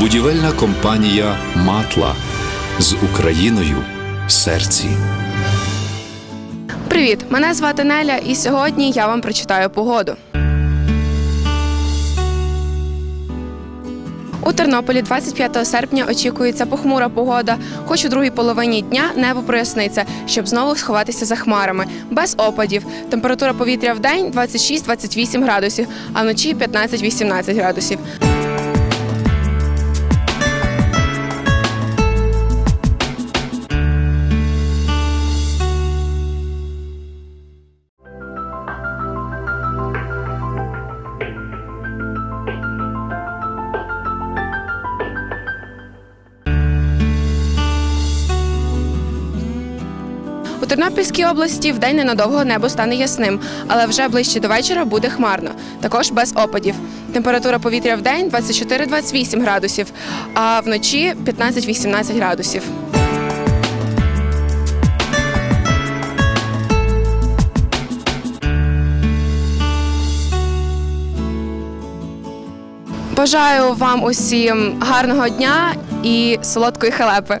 Будівельна компанія Матла з Україною в серці. Привіт! Мене звати Неля, і сьогодні я вам прочитаю погоду. У Тернополі 25 серпня очікується похмура погода, хоч у другій половині дня небо проясниться, щоб знову сховатися за хмарами, без опадів. Температура повітря в день 26-28 градусів, а вночі 15-18 градусів. У Тернопільській області вдень ненадовго небо стане ясним, але вже ближче до вечора буде хмарно, також без опадів. Температура повітря в день 24-28 градусів, а вночі 15-18 градусів. Бажаю вам усім гарного дня і солодкої халепи.